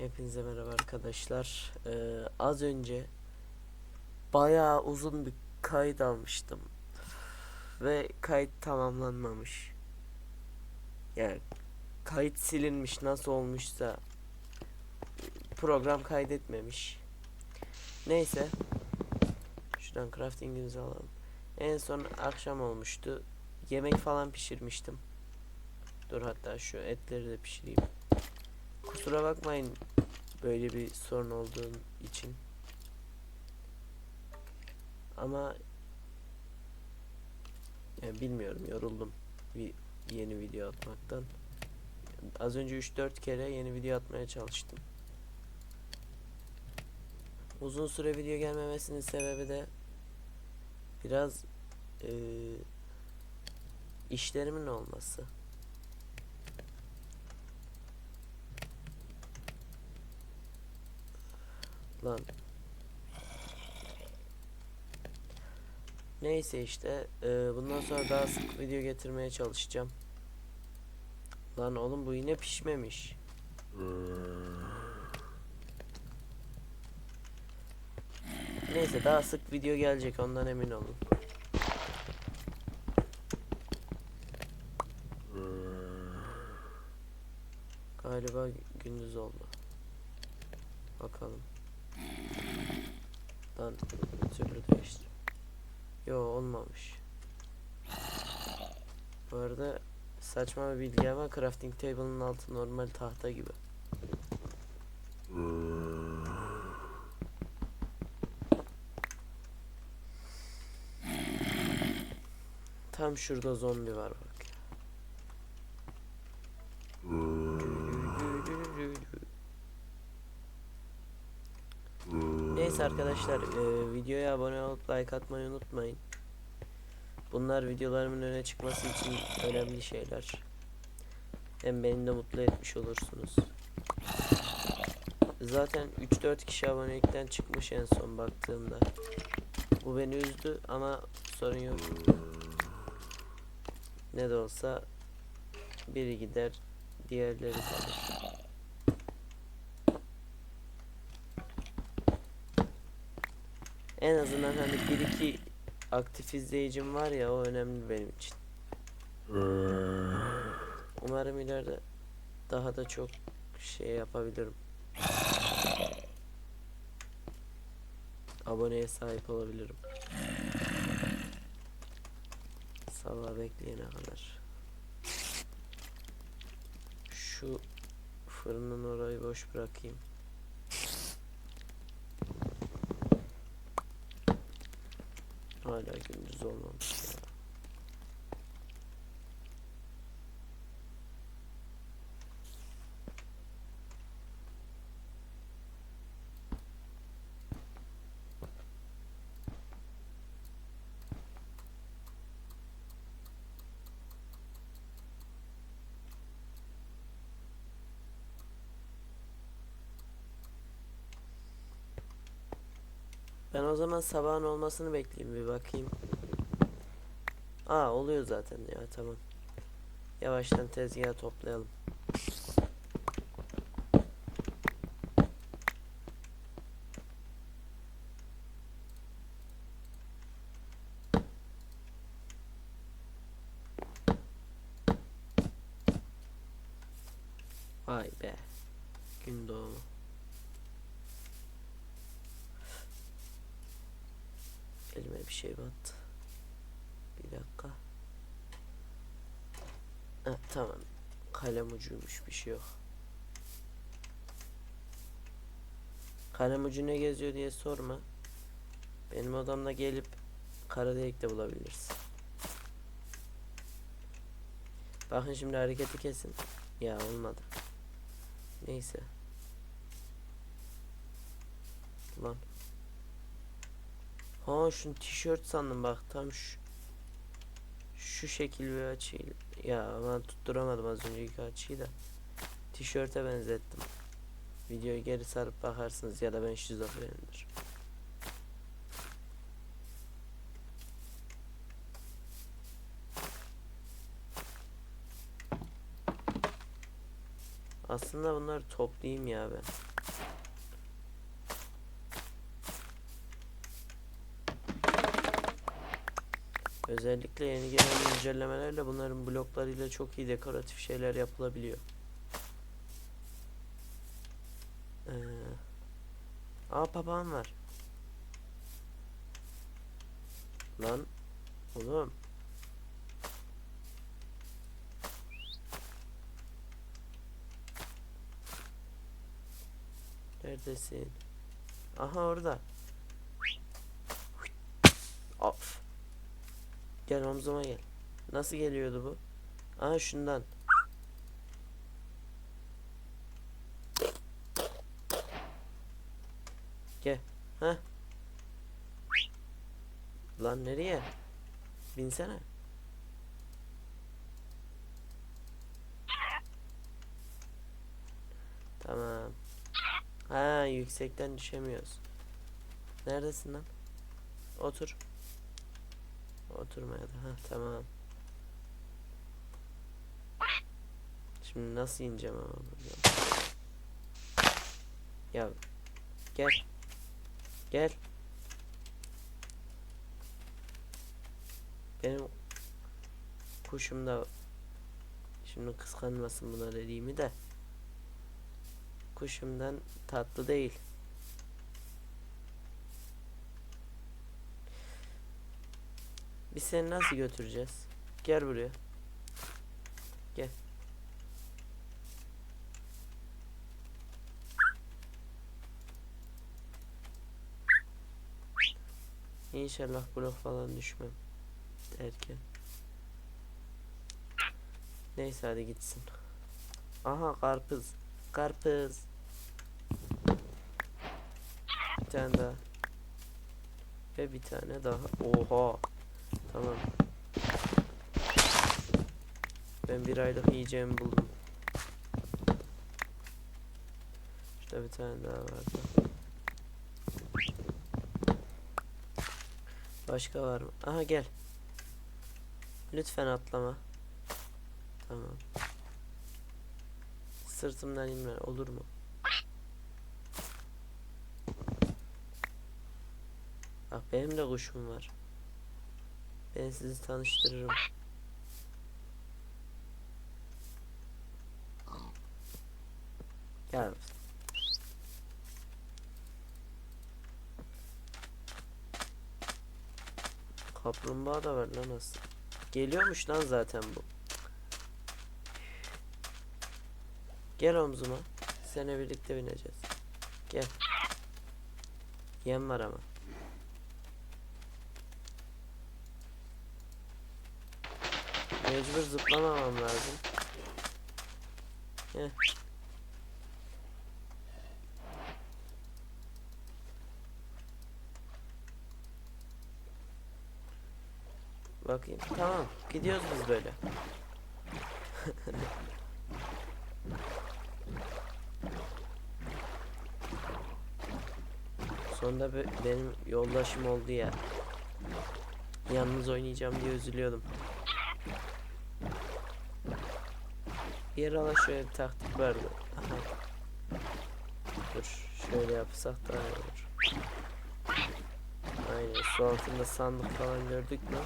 Hepinize merhaba arkadaşlar. Ee, az önce bayağı uzun bir kayıt almıştım. Ve kayıt tamamlanmamış. Yani kayıt silinmiş nasıl olmuşsa program kaydetmemiş. Neyse. Şuradan craftingimizi alalım. En son akşam olmuştu. Yemek falan pişirmiştim. Dur hatta şu etleri de pişireyim. Kusura bakmayın böyle bir sorun olduğum için. Ama yani bilmiyorum yoruldum bir yeni video atmaktan. Az önce 3-4 kere yeni video atmaya çalıştım. Uzun süre video gelmemesinin sebebi de biraz eee, işlerimin olması. Lan. Neyse işte eee, bundan sonra daha sık video getirmeye çalışacağım. Lan oğlum bu yine pişmemiş. Neyse daha sık video gelecek ondan emin olun. Galiba gündüz oldu. Bakalım. Lan türlü değiştir. Yo olmamış. Bu arada saçma bir bilgi ama crafting table'ın altı normal tahta gibi. Tam şurada zombi var bak. Neyse arkadaşlar e, videoya abone olup like atmayı unutmayın. Bunlar videolarımın öne çıkması için önemli şeyler. Hem beni de mutlu etmiş olursunuz. Zaten 3-4 kişi abonelikten çıkmış en son baktığımda. Bu beni üzdü ama sorun yok. Ne de olsa biri gider diğerleri kalır. En azından hani bir iki aktif izleyicim var ya o önemli benim için. Umarım ileride daha da çok şey yapabilirim. Aboneye sahip olabilirim. Sabah bekleyene kadar. Şu fırının orayı boş bırakayım. Hala gündüz olmamış ya. Ben o zaman sabahın olmasını bekleyeyim bir bakayım. Aa oluyor zaten ya tamam. Yavaştan tezgahı toplayalım. Vay be. Gün doğumu. Bir şey battı. Bir dakika. Ha, tamam. Kalem ucuymuş bir şey yok. Kalem ucu ne geziyor diye sorma. Benim odamda gelip kara delik de bulabilirsin. Bakın şimdi hareketi kesin. Ya olmadı. Neyse. Lan. Ha şunu tişört sandım bak tam şu şu şekil bir açıyla ya ben tutturamadım az önceki açıyı da. Tişörte benzettim. Videoyu geri sarıp bakarsınız ya da ben şizofrenimdir. Aslında bunları toplayayım ya ben. Özellikle yeni gelen güncellemelerle bunların bloklarıyla çok iyi dekoratif şeyler yapılabiliyor. Ee, aa papağan var. Lan oğlum. Neredesin? Aha orada. Gel omzuma gel. Nasıl geliyordu bu? Aha şundan. Gel. Ha? Lan nereye? Binsene. Tamam. Ha yüksekten düşemiyoruz. Neredesin lan? Otur. Oturmaya da. Ha tamam. Şimdi nasıl ineceğim ama buradan? Ya gel. Gel. Benim kuşum da şimdi kıskanmasın buna dediğimi de kuşumdan tatlı değil. Biz seni nasıl götüreceğiz? Gel buraya. Gel. İnşallah blok falan düşmem derken. Neyse hadi gitsin. Aha karpuz. Karpuz. Bir tane daha. Ve bir tane daha. Oha. Tamam. Ben bir aylık yiyeceğimi buldum. Şurada bir tane daha vardı. Başka var mı? Aha gel. Lütfen atlama. Tamam. Sırtımdan inme olur mu? Bak benim de kuşum var. Ben sizi tanıştırırım. Gel. Kaplumbağa da var lan aslında. Geliyormuş lan zaten bu. Gel omzuma. Seninle birlikte bineceğiz. Gel. Yem var ama. Mecbur zıplamamam lazım. Heh. Bakayım. Tamam. Gidiyoruz biz böyle. Sonunda be- benim yoldaşım oldu ya. Yalnız oynayacağım diye üzülüyordum. Yer ala şöyle bir taktik vardı. Dur şöyle yapsak daha iyi olur. Aynen su altında sandık falan gördük mü?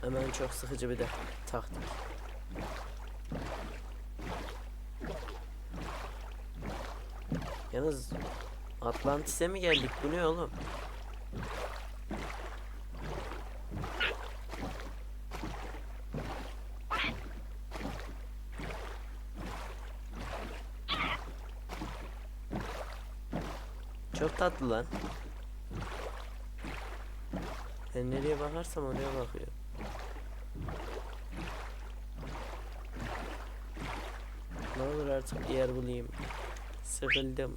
Hemen çok sıkıcı bir de taktik. Yalnız Atlantis'e mi geldik? Bu ne oğlum? Çok tatlı lan. Ben nereye bakarsam oraya bakıyor. Ne olur artık bir yer bulayım. Sıkıldım.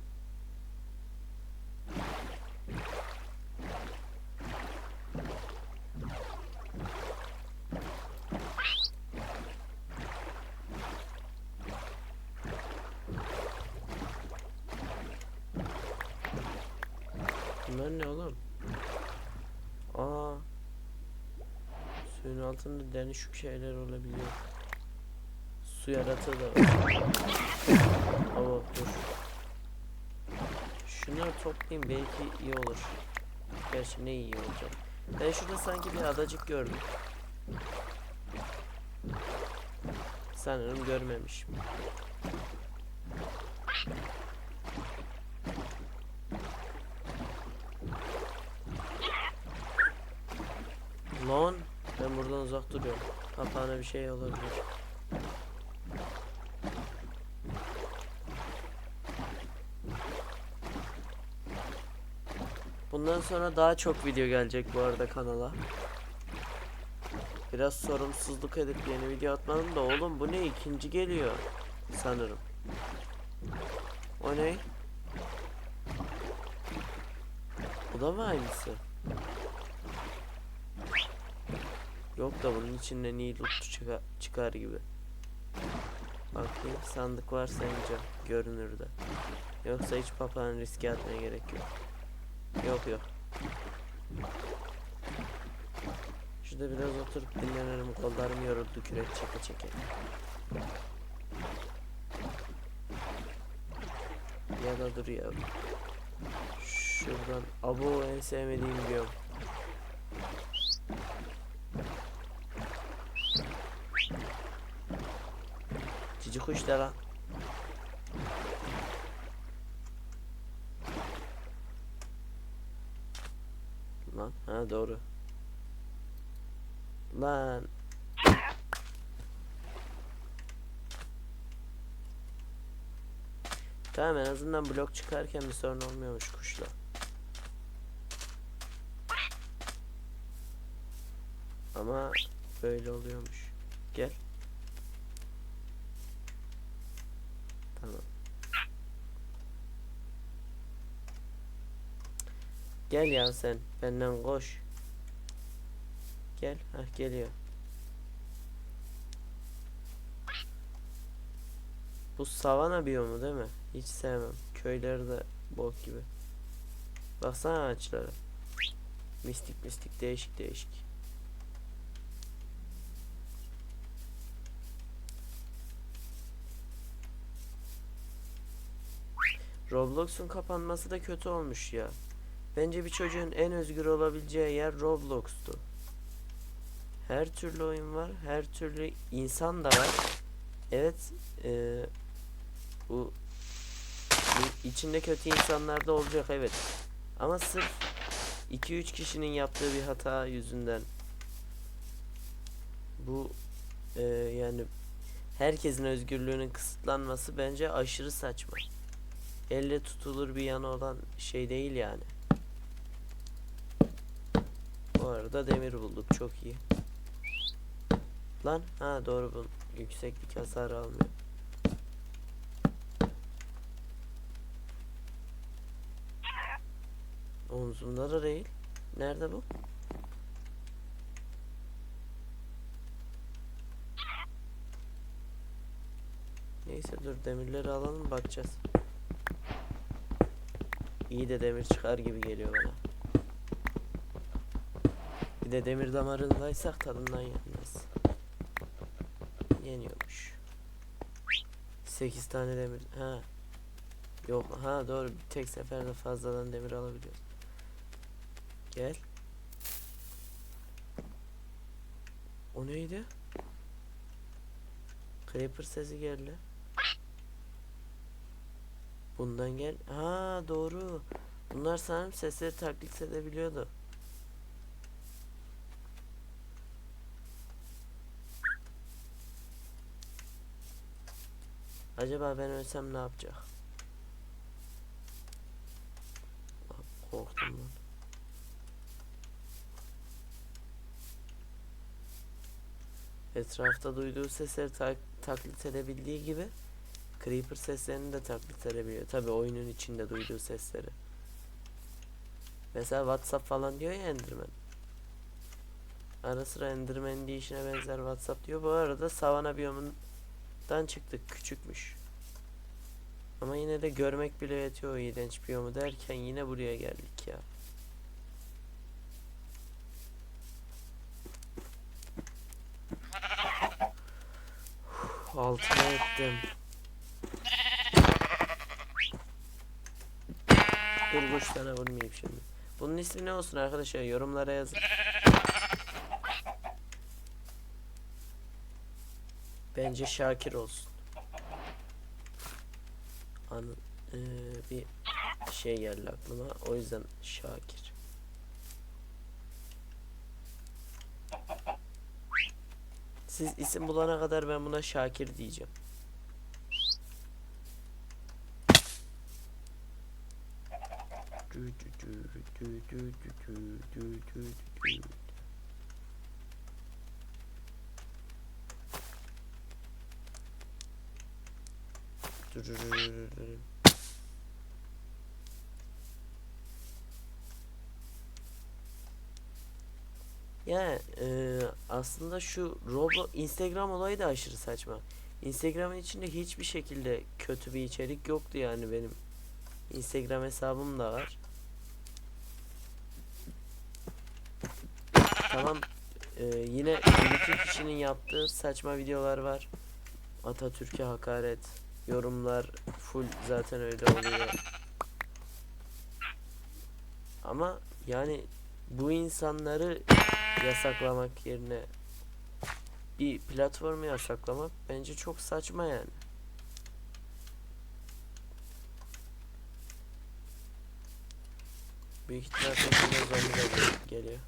Bunlar ne oğlum? Aa. Suyun altında değişik şeyler olabiliyor. Su yaratığı da var. Ama dur. Şunları toplayayım belki iyi olur. Gerçi ne iyi olacak. Ben şurada sanki bir adacık gördüm. Sanırım görmemişim. Lan ben buradan uzak duruyorum. Kapağına bir şey olabilir. Bundan sonra daha çok video gelecek bu arada kanala. Biraz sorumsuzluk edip yeni video atmadım da oğlum bu ne ikinci geliyor sanırım. O ne? Bu da mı aynısı? Yok da bunun içinden iyi loot çıka- çıkar gibi. Bakayım sandık varsa ince görünür de. Yoksa hiç papağan riske atmaya gerek yok. Yok yok. Şurada biraz oturup dinlenirim. Kollarım yoruldu kürek çeke çeke. Ya da dur ya. Şuradan abo en sevmediğim biyom. Cici kuş da lan. Lan ha doğru. Lan. Tamam en azından blok çıkarken bir sorun olmuyormuş kuşla. Ama böyle oluyormuş. Gel. Tamam. Gel ya sen benden koş. Gel. Hah geliyor. Bu savana biyomu değil mi? Hiç sevmem. Köyleri de bok gibi. Baksana ağaçlara. Mistik mistik değişik değişik. Roblox'un kapanması da kötü olmuş ya. Bence bir çocuğun en özgür olabileceği yer Roblox'tu. Her türlü oyun var, her türlü insan da var. Evet, eee, bu içinde kötü insanlar da olacak evet. Ama sırf 2-3 kişinin yaptığı bir hata yüzünden bu eee, yani herkesin özgürlüğünün kısıtlanması bence aşırı saçma. Elle tutulur bir yanı olan şey değil yani. Bu arada demir bulduk çok iyi. Lan ha doğru bu yükseklik hasar almıyor. Omzumda da değil. Nerede bu? Neyse dur demirleri alalım bakacağız. İyi de demir çıkar gibi geliyor bana. De demir damarındaysak tadından yenmez. Yeniyormuş. 8 tane demir. Ha. Yok ha doğru bir tek seferde fazladan demir alabiliyoruz. Gel. O neydi? Creeper sesi geldi. Bundan gel. Ha doğru. Bunlar sanırım sesleri taklit edebiliyordu. Acaba ben ölsem ne yapacak? Korktum lan. Etrafta duyduğu sesleri tak- taklit edebildiği gibi Creeper seslerini de taklit edebiliyor. Tabi oyunun içinde duyduğu sesleri. Mesela WhatsApp falan diyor ya Enderman. Ara sıra Enderman deyişine benzer WhatsApp diyor. Bu arada Savana biyomundan çıktık. Küçükmüş. Ama yine de görmek bile yetiyor o iğrenç biyomu derken yine buraya geldik ya. altına ettim. Dur kuşlara vurmayayım şimdi. Bunun ismi ne olsun arkadaşlar yorumlara yazın. Bence Şakir olsun. An eee, bir şey geldi aklıma. O yüzden Şakir. Siz isim bulana kadar ben buna Şakir diyeceğim. Dü dü dü dü dü dü dü dü dü Ya e, aslında şu Roblo Instagram olayı da aşırı saçma. Instagram'ın içinde hiçbir şekilde kötü bir içerik yoktu yani benim. Instagram hesabım da var. Tamam. e, yine iki kişinin yaptığı saçma videolar var. Atatürk'e hakaret, yorumlar full zaten öyle oluyor. Ama yani bu insanları yasaklamak yerine bir platformu yasaklamak bence çok saçma yani. Büyük ihtimal peşinde zombi de gel- geliyor.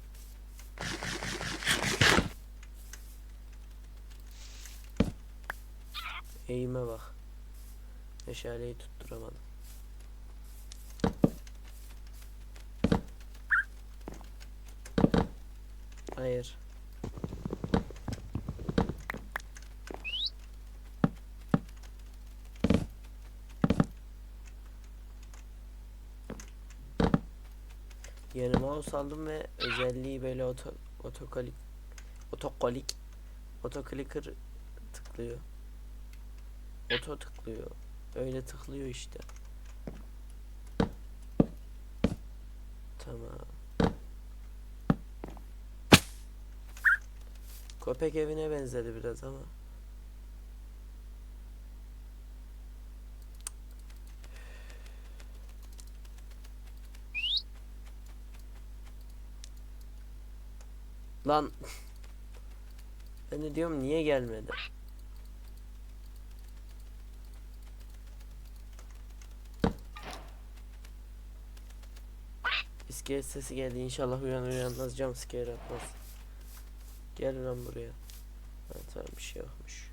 Eğime bak. Meşaleyi tutturamadım. Hayır. Yeni mouse aldım ve özelliği böyle oto otoklik otoclicker tıklıyor. Oto tıklıyor. Öyle tıklıyor işte. Tamam. Köpek evine benzedi biraz ama. Lan ben de diyorum niye gelmedi? İskelet sesi geldi inşallah uyanır uyanmaz cam scare atmaz. Gel lan buraya. Ha, tamam bir şey yokmuş.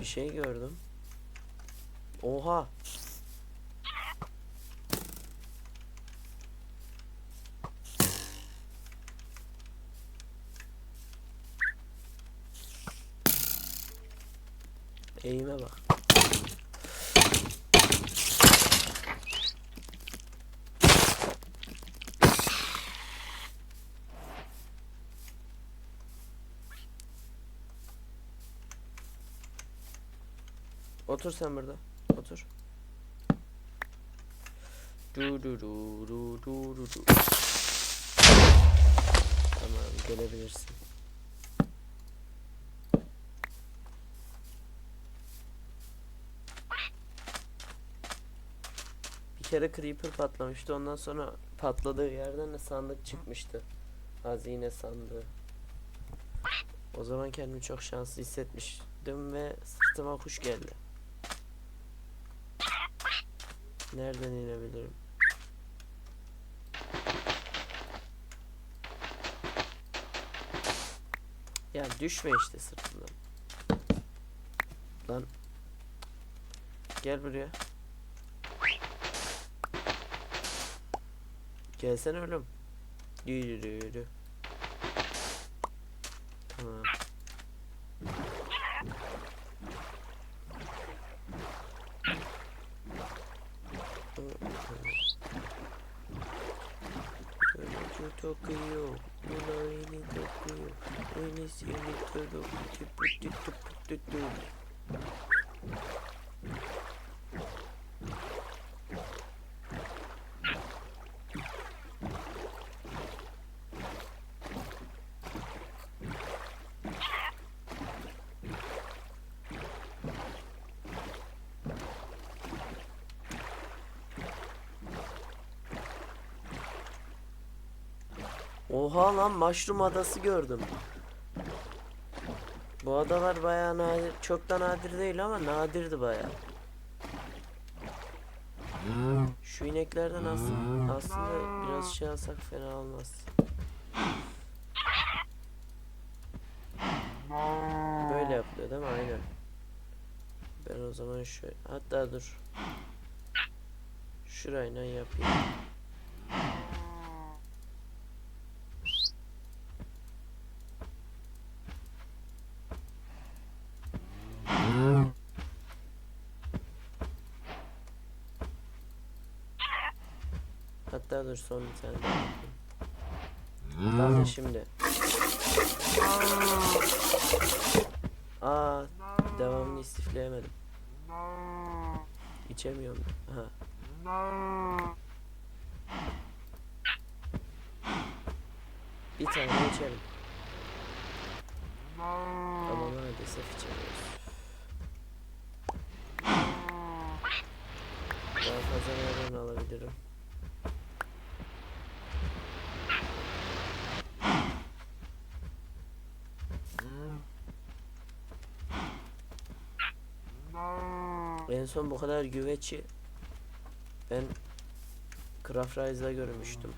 Bir şey gördüm. Oha. Eğime bak. Otur sen burada. Otur. Du du du du du du du. Tamam gelebilirsin. Bir kere creeper patlamıştı. Ondan sonra patladığı yerden de sandık çıkmıştı. Hazine sandığı. O zaman kendimi çok şanslı hissetmiştim ve sırtıma kuş geldi. Nereden inebilirim? Ya düşme işte sırtımdan. Lan. Gel buraya. Gelsene oğlum. Yürü yürü yürü. Tamam. Önce Tokyo, buna yeni Tokyo, yeni seni Tokyo, tipu tipu tipu tipu. Oha lan mushroom adası gördüm. Bu adalar bayağı nadir, çok da nadir değil ama nadirdi bayağı. Şu ineklerden aslında, aslında biraz şey alsak fena olmaz. Böyle yapılıyor değil mi? Aynen. Ben o zaman şöyle hatta dur. Şurayla yapayım. Hatta dur son bir tane. Bakın şimdi. Aa, devamını istifleyemedim. İçemiyorum. Ha. Bir tane içerim. Ama maalesef içemiyoruz. Daha fazla nereden alabilirim? En son bu kadar güveçi ben Craft Rise'da görmüştüm.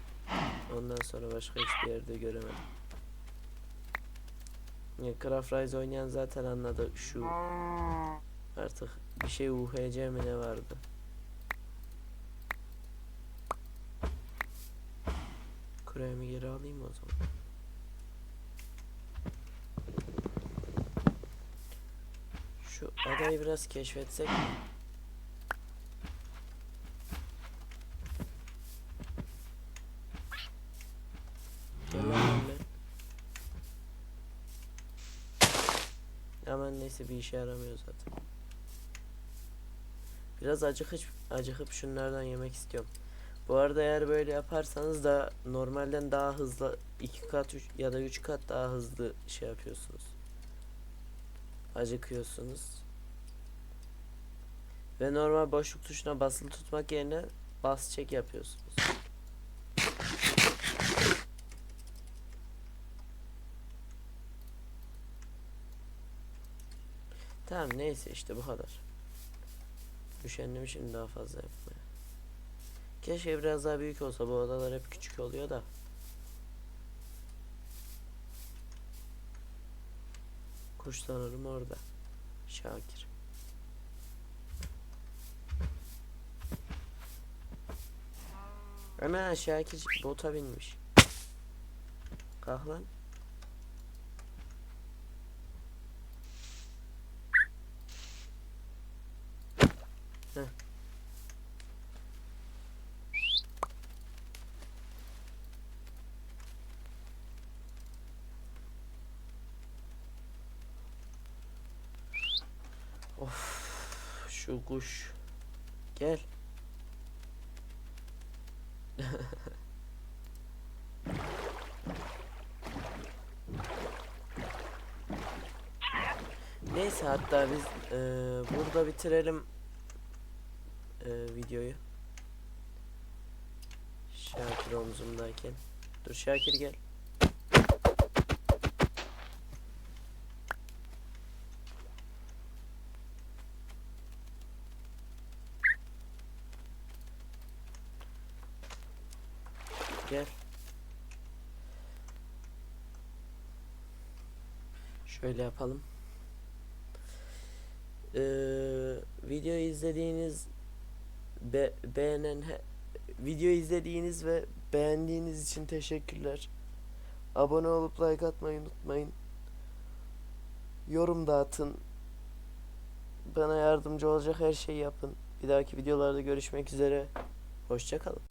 Ondan sonra başka hiçbir yerde göremedim. Ya Craft Rise oynayan zaten anladı şu artık bir şey UHC mi ne vardı. Kuremi geri alayım o zaman. Şu adayı biraz keşfetsek mi? Gel lan benimle. Neyse bir işe yaramıyor zaten. Biraz acıkıp, acıkıp şunlardan yemek istiyorum. Bu arada eğer böyle yaparsanız da normalden daha hızlı iki kat üç, ya da 3 kat daha hızlı şey yapıyorsunuz. Acıkıyorsunuz. Ve normal boşluk tuşuna basılı tutmak yerine bas çek yapıyorsunuz. Tamam neyse işte bu kadar. Üşendim şimdi daha fazla yapmaya. Keşke biraz daha büyük olsa bu odalar hep küçük oluyor da. Kuş sanırım orada. Şakir. Hemen Şakir bota binmiş. Kalk lan. Şu kuş. Gel. Neyse hatta biz eee, burada bitirelim eee, videoyu. Şakir omzumdayken. Dur Şakir gel. Gel. Şöyle yapalım. Ee, videoyu izlediğiniz be, beğenen video izlediğiniz ve beğendiğiniz için teşekkürler. Abone olup like atmayı unutmayın. Yorum da atın. Bana yardımcı olacak her şeyi yapın. Bir dahaki videolarda görüşmek üzere. Hoşçakalın.